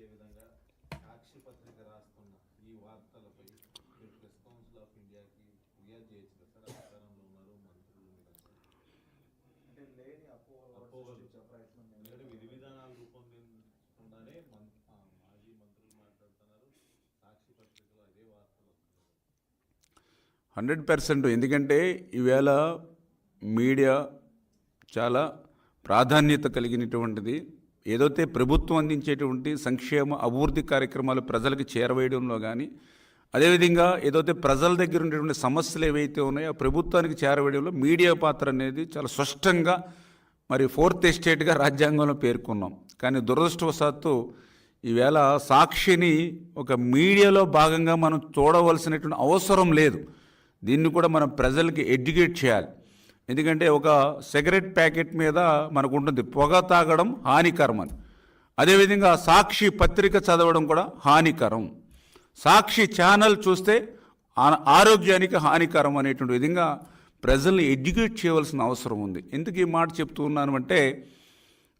ఇచ్చే విధంగా సాక్షి పత్రిక రాస్తున్న ఈ వార్తలపై మీరు ప్రెస్ కౌన్సిల్ ఆఫ్ ఇండియాకి ఫిర్యాదు చేయొచ్చు కదా సార్ అధికారంలో ఉన్నారు మంత్రులు. అంటే లేని అపోహలు ప్రయత్నం ఎందుకంటే విధి విధానాలు రూపొందించకుండానే మాజీ మంత్రులు మాట్లాడుతున్నారు. సాక్షి పత్రికలో అదే వార్తలు హండ్రెడ్ పర్సెంట్. ఎందుకంటే ఈవేళ మీడియా చాలా ప్రాధాన్యత కలిగినటువంటిది. ఏదైతే ప్రభుత్వం అందించేటువంటి సంక్షేమ అభివృద్ధి కార్యక్రమాలు ప్రజలకు చేరవేయడంలో కానీ అదేవిధంగా ఏదైతే ప్రజల దగ్గర ఉండేటువంటి సమస్యలు ఏవైతే ఉన్నాయో ప్రభుత్వానికి చేరవేయడంలో మీడియా పాత్ర అనేది చాలా స్పష్టంగా మరి ఫోర్త్ ఎస్టేట్గా రాజ్యాంగంలో పేర్కొన్నాం. కానీ దురదృష్టవశాత్తు ఈవేళ సాక్షిని ఒక మీడియాలో భాగంగా మనం చూడవలసినటువంటి అవసరం లేదు. దీన్ని కూడా మనం ప్రజలకి ఎడ్యుకేట్ చేయాలి. ఎందుకంటే ఒక సిగరెట్ ప్యాకెట్ మీద మనకు ఉంటుంది పొగ తాగడం హానికరం అని అదేవిధంగా సాక్షి పత్రిక చదవడం కూడా హానికరం. సాక్షి ఛానల్ చూస్తే ఆ- ఆరోగ్యానికి హానికరం అనేటువంటి విధంగా ప్రజల్ని ఎడ్యుకేట్ చేయవలసిన అవసరం ఉంది. ఎందుకు ఈ మాట చెప్తూ ఉన్నాను అంటే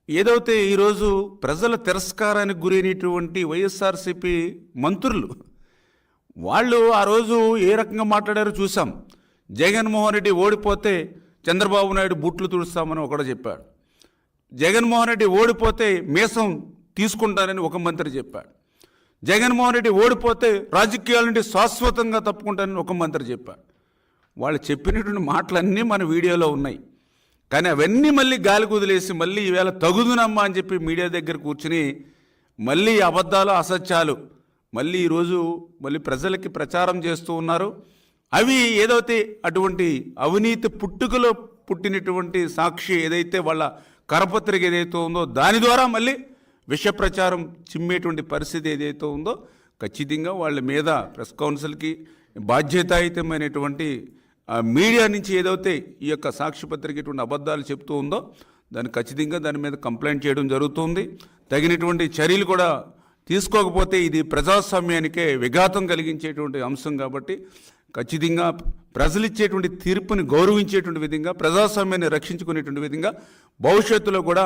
ఏదైతే ఈరోజు ప్రజల తిరస్కారానికి గురైనటువంటి వైఎస్ఆర్సీపీ మంత్రులు వాళ్ళు ఆ రోజు ఏ రకంగా మాట్లాడారో చూసాం జగన్మోహన్ రెడ్డి ఓడిపోతే చంద్రబాబు నాయుడు బుట్లు తుడుస్తామని ఒకడు చెప్పాడు. జగన్మోహన్ రెడ్డి ఓడిపోతే మీసం తీసుకుంటానని ఒక మంత్రి చెప్పాడు. జగన్మోహన్ రెడ్డి ఓడిపోతే రాజకీయాల నుండి శాశ్వతంగా తప్పుకుంటానని ఒక మంత్రి చెప్పాడు. వాళ్ళు చెప్పినటువంటి మాటలన్నీ మన వీడియోలో ఉన్నాయి. కానీ అవన్నీ మళ్ళీ గాలి కుదిలేసి మళ్ళీ ఈవేళ తగుదునమ్మా అని చెప్పి మీడియా దగ్గర కూర్చుని మళ్ళీ అబద్ధాలు అసత్యాలు మళ్ళీ ఈరోజు మళ్ళీ ప్రజలకి ప్రచారం చేస్తూ ఉన్నారు. అవి ఏదైతే అటువంటి అవినీతి పుట్టుకలో పుట్టినటువంటి సాక్షి ఏదైతే వాళ్ళ కరపత్రిక ఏదైతే ఉందో దాని ద్వారా మళ్ళీ విష ప్రచారం చిమ్మేటువంటి పరిస్థితి ఏదైతే ఉందో ఖచ్చితంగా వాళ్ళ మీద ప్రెస్ కౌన్సిల్కి బాధ్యతాయుతమైనటువంటి మీడియా నుంచి ఏదైతే ఈ యొక్క సాక్షి పత్రిక ఇటువంటి అబద్ధాలు చెప్తూ ఉందో దాన్ని ఖచ్చితంగా దాని మీద కంప్లైంట్ చేయడం జరుగుతుంది. తగినటువంటి చర్యలు కూడా తీసుకోకపోతే ఇది ప్రజాస్వామ్యానికే విఘాతం కలిగించేటువంటి అంశం కాబట్టి ఖచ్చితంగా ప్రజలు ఇచ్చేటువంటి తీర్పుని గౌరవించేటువంటి విధంగా ప్రజాస్వామ్యాన్ని రక్షించుకునేటువంటి విధంగా భవిష్యత్తులో కూడా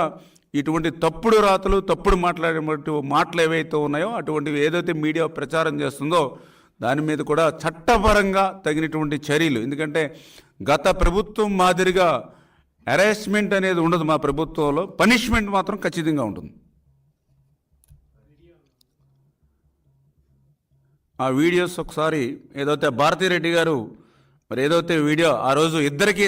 ఇటువంటి తప్పుడు రాతలు తప్పుడు మాట్లాడేటువంటి మాటలు ఏవైతే ఉన్నాయో అటువంటివి ఏదైతే మీడియా ప్రచారం చేస్తుందో దాని మీద కూడా చట్టపరంగా తగినటువంటి చర్యలు. ఎందుకంటే గత ప్రభుత్వం మాదిరిగా అరెస్ట్మెంట్ అనేది ఉండదు మా ప్రభుత్వంలో. పనిష్మెంట్ మాత్రం ఖచ్చితంగా ఉంటుంది. ఆ వీడియోస్ ఒకసారి ఏదైతే భారతీరెడ్డి గారు మరి ఏదైతే వీడియో ఆ రోజు ఇద్దరికీ